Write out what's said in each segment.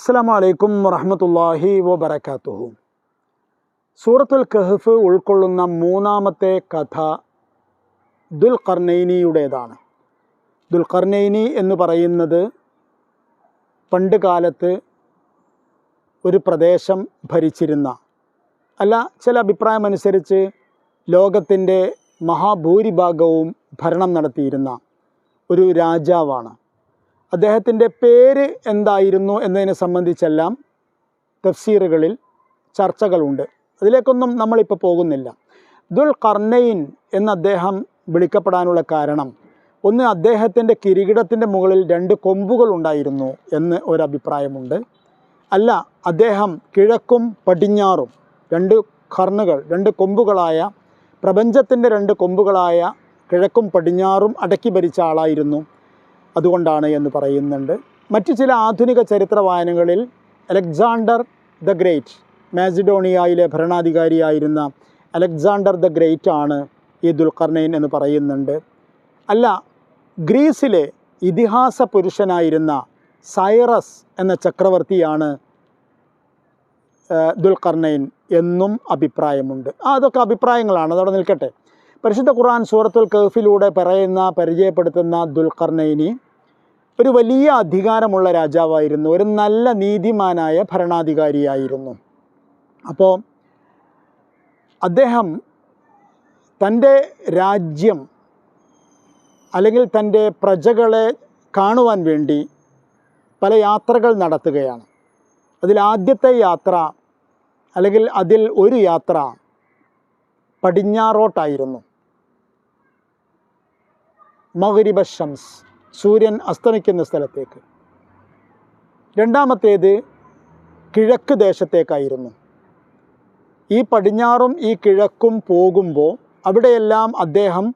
അസ്സലാമു അലൈക്കും വറഹമത്തല്ലാഹി വബർക്കാത്തുഹു സൂറത്തുൽ കഹഫ് ഉൾക്കൊള്ളുന്ന മൂന്നാമത്തെ കഥ ദുൽഖർനൈനിയുടേതാണ്. ദുൽഖർനൈനി എന്ന് പറയുന്നത് പണ്ട് കാലത്ത് ഒരു പ്രദേശം ഭരിച്ചിരുന്ന അല്ല ചില അഭിപ്രായമനുസരിച്ച് ലോകത്തിന്റെ മഹാഭൂരിഭാഗവും ഭരണം നടത്തിയിരുന്ന ഒരു രാജാവാണ്. അദ്ദേഹത്തിന്റെ പേര് എന്തായിരുന്നു എന്നതിനെ സംബന്ധിച്ചെല്ലാം തഫ്സീറുകളിൽ ചർച്ചകളുണ്ട്. അതിലേക്കൊന്നും നമ്മളിപ്പോൾ പോകുന്നില്ല. ദുൽ കർണയിൻ എന്ന് അദ്ദേഹം വിളിക്കപ്പെടാനുള്ള കാരണം ഒന്ന് അദ്ദേഹത്തിന്റെ കിരീടത്തിന്റെ മുകളിൽ രണ്ട് കൊമ്പുകൾ ഉണ്ടായിരുന്നു എന്ന് ഒരഭിപ്രായമുണ്ട്. അല്ല അദ്ദേഹം കിഴക്കും പടിഞ്ഞാറും രണ്ട് കർണുകൾ രണ്ട് കൊമ്പുകളായ പ്രപഞ്ചത്തിന്റെ രണ്ട് കൊമ്പുകളായ കിഴക്കും പടിഞ്ഞാറും അടക്കി ഭരിച്ച ആളായിരുന്നു. അതുകൊണ്ടാണ് എന്ന് പറയുന്നുണ്ട്. മറ്റു ചില ആധുനിക ചരിത്ര വായനകളിൽ അലക്സാണ്ടർ ദ ഗ്രേറ്റ് മാസിഡോണിയയിലെ ഭരണാധികാരിയായിരുന്ന അലക്സാണ്ടർ ദ ഗ്രേറ്റ് ആണ് ഈ ദുൽഖർണൈൻ എന്ന് പറയുന്നുണ്ട്. അല്ല ഗ്രീസിലെ ഇതിഹാസ പുരുഷനായിരുന്ന സൈറസ് എന്ന ചക്രവർത്തിയാണ് ദുൽഖർണൈൻ എന്നും അഭിപ്രായമുണ്ട്. അതൊക്കെ അഭിപ്രായങ്ങളാണ്. അതവിടെ നിൽക്കട്ടെ. പരിശുദ്ധ ഖുർആൻ സൂറത്തുൽ കഹഫിലൂടെ പറയുന്ന പരിചയപ്പെടുത്തുന്ന ദുൽഖർണൈനി ഒരു വലിയ അധികാരമുള്ള രാജാവായിരുന്നു. ഒരു നല്ല നീതിമാനായ ഭരണാധികാരിയായിരുന്നു. അപ്പോൾ അദ്ദേഹം തന്റെ രാജ്യം അല്ലെങ്കിൽ തന്റെ പ്രജകളെ കാണുവാൻ വേണ്ടി പല യാത്രകൾ നടത്തുകയാണ്. അതിൽ ആദ്യത്തെ യാത്ര അല്ലെങ്കിൽ അതിൽ ഒരു യാത്ര പടിഞ്ഞാറോട്ടായിരുന്നു. മഗ്രിബ ഷംസ് സൂര്യൻ അസ്തമിക്കുന്ന സ്ഥലത്തേക്ക്. രണ്ടാമത്തേത് കിഴക്ക് ദേശത്തേക്കായിരുന്നു. ഈ പടിഞ്ഞാറും ഈ കിഴക്കും പോകുമ്പോൾ അവിടെയെല്ലാം അദ്ദേഹം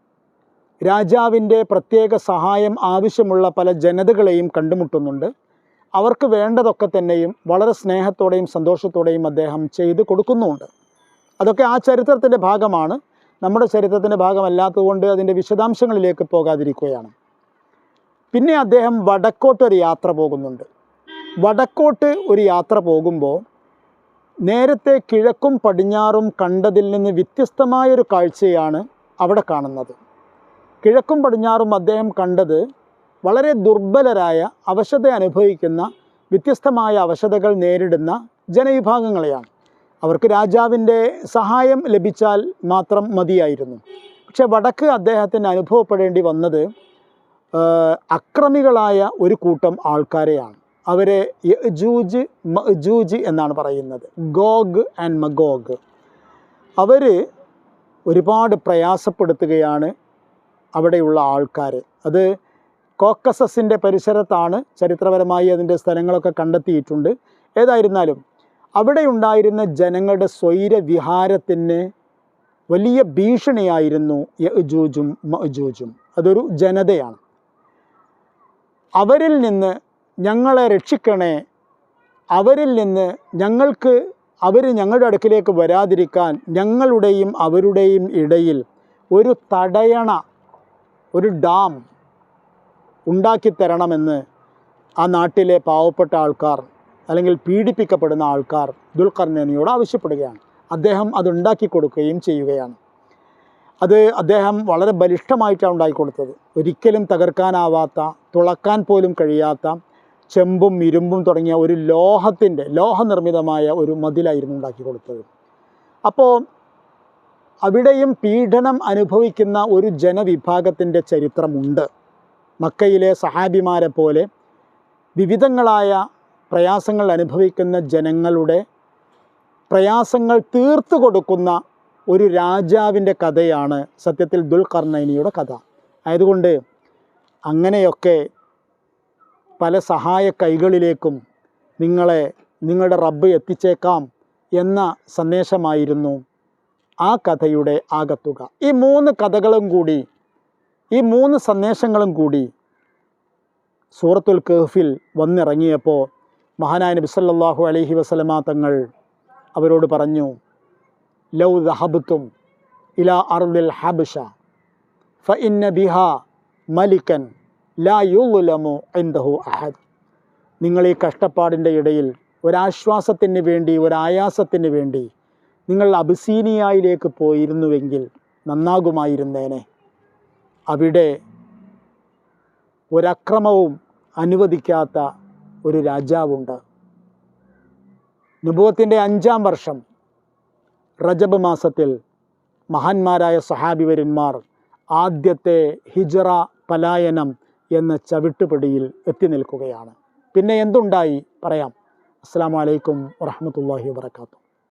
രാജാവിന്റെ പ്രത്യേക സഹായം ആവശ്യമുള്ള പല ജനതകളെയും കണ്ടുമുട്ടുന്നുണ്ട്. അവർക്ക് വേണ്ടതൊക്കെ തന്നെയും വളരെ സ്നേഹത്തോടെയും സന്തോഷത്തോടെയും അദ്ദേഹം ചെയ്ത് കൊടുക്കുന്നുമുണ്ട് അതൊക്കെ ആ ചരിത്രത്തിന്റെ ഭാഗമാണ്. നമ്മുടെ ചരിത്രത്തിന്റെ ഭാഗമല്ലാത്തതുകൊണ്ട് അതിന്റെ വിശദാംശങ്ങളിലേക്ക് പോകാതിരിക്കുകയാണ്. പിന്നെ അദ്ദേഹം വടക്കോട്ട് ഒരു യാത്ര പോകുന്നുണ്ട്. വടക്കോട്ട് ഒരു യാത്ര പോകുമ്പോൾ നേരത്തെ കിഴക്കും പടിഞ്ഞാറും കണ്ടതിൽ നിന്ന് വ്യത്യസ്തമായൊരു കാഴ്ചയാണ് അവിടെ കാണുന്നത്. കിഴക്കും പടിഞ്ഞാറും അദ്ദേഹം കണ്ടത് വളരെ ദുർബലരായ അവശത അനുഭവിക്കുന്ന വ്യത്യസ്തമായ അവശതകൾ നേരിടുന്ന ജനവിഭാഗങ്ങളെയാണ്. അവർക്ക് രാജാവിന്റെ സഹായം ലഭിച്ചാൽ മാത്രം മതിയായിരുന്നു. പക്ഷെ വടക്ക് അദ്ദേഹത്തിന് അനുഭവപ്പെടേണ്ടി വന്നത് അക്രമികളായ ഒരു കൂട്ടം ആൾക്കാരെയാണ്. അവരെ യജൂജ് മജൂജ് എന്നാണ് പറയുന്നത്. Gogh and Magog. അവർ ഒരുപാട് പ്രയാസപ്പെടുത്തുകയാണ് അവിടെയുള്ള ആൾക്കാർ അത് കോക്കസസിന്റെ പരിസരത്താണ് ചരിത്രപരമായി അതിന്റെ സ്ഥലങ്ങളൊക്കെ കണ്ടെത്തിയിട്ടുണ്ട്. ഏതായിരുന്നാലും അവിടെ ഉണ്ടായിരുന്ന ജനങ്ങളുടെ സ്വൈരവിഹാരത്തിന് വലിയ ഭീഷണിയായിരുന്നു യജൂജും മജൂജും അതൊരു ജനതയാണ്. അവരിൽ നിന്ന് ഞങ്ങളെ രക്ഷിക്കണേ. അവരിൽ നിന്ന് ഞങ്ങൾക്ക് അവർ ഞങ്ങളുടെ അടുക്കിലേക്ക് വരാതിരിക്കാൻ ഞങ്ങളുടെയും അവരുടെയും ഇടയിൽ ഒരു തടയണ ഒരു ഡാം ഉണ്ടാക്കിത്തരണമെന്ന് ആ നാട്ടിലെ പാവപ്പെട്ട ആൾക്കാർ അല്ലെങ്കിൽ പീഡിപ്പിക്കപ്പെടുന്ന ആൾക്കാർ ദുൽഖർനേനിയോട് ആവശ്യപ്പെടുകയാണ്. അദ്ദേഹം അത് ഉണ്ടാക്കി കൊടുക്കുകയും ചെയ്യുകയാണ്. അത് അദ്ദേഹം വളരെ ബലിഷ്ഠമായിട്ടാണ് ഉണ്ടാക്കിക്കൊടുത്തത് ഒരിക്കലും തകർക്കാനാവാത്ത തുളക്കാൻ പോലും കഴിയാത്ത ചെമ്പും ഇരുമ്പും തുടങ്ങിയ ഒരു ലോഹത്തിന്റെ ലോഹനിർമ്മിതമായ ഒരു മതിലായിരുന്നു ഉണ്ടാക്കി കൊടുത്തത്. അപ്പോൾ അവിടെയും പീഡനം അനുഭവിക്കുന്ന ഒരു ജനവിഭാഗത്തിന്റെ ചരിത്രമുണ്ട്. മക്കയിലെ സഹാബിമാരെ പോലെ വിവിധങ്ങളായ പ്രയാസങ്ങൾ അനുഭവിക്കുന്ന ജനങ്ങളുടെ പ്രയാസങ്ങൾ തീർത്തു കൊടുക്കുന്ന ഒരു രാജാവിന്റെ കഥയാണ് സത്യത്തിൽ ദുൽഖർണൈനിയുടെ കഥ. ആയതുകൊണ്ട് അങ്ങനെയൊക്കെ പല സഹായ കൈകളിലേക്കും നിങ്ങളെ നിങ്ങളുടെ റബ്ബ് എത്തിച്ചേക്കാം എന്ന സന്ദേശമായിരുന്നു ആ കഥയുടെ ആകത്തുക. ഈ മൂന്ന് കഥകളും കൂടി ഈ മൂന്ന് സന്ദേശങ്ങളും കൂടി സൂറത്തുൽ കഹ്ഫിൽ വന്നിറങ്ങിയപ്പോൾ മഹാനായ നബി സല്ലല്ലാഹു അലൈഹി വസല്ലമ തങ്ങൾ അവരോട് പറഞ്ഞു ലൗ ദഹബത്തും ഇല അർദിൽ ഹബഷ ഫ ഇന്ന ബിഹ മലിക്കൻ ലാ യുലമു എന്തഹു അഹദ്. നിങ്ങൾ ഈ കഷ്ടപ്പാടിന്റെ ഇടയിൽ ഒരാശ്വാസത്തിന് വേണ്ടി ഒരായാസത്തിന് വേണ്ടി നിങ്ങൾ അബിസീനിയയിലേക്ക് പോയിരുന്നുവെങ്കിൽ നന്നാകുമായിരുന്നേനെ. അവിടെ ഒരക്രമവും അനുവദിക്കാത്ത ഒരു രാജാവുണ്ട്. നുബുവത്തിന്റെ അഞ്ചാം വർഷം റജബ് മാസത്തിൽ മഹാന്മാരായ സഹാബിവരന്മാർ ആദ്യത്തെ ഹിജറ പലായനം എന്ന ചവിട്ടുപടിയിൽ എത്തി നിൽക്കുകയാണ്. പിന്നെ എന്തുണ്ടായി? പറയാം. അസ്സാം വലൈക്കും വറഹമത്തല്ലാഹി വാത്തു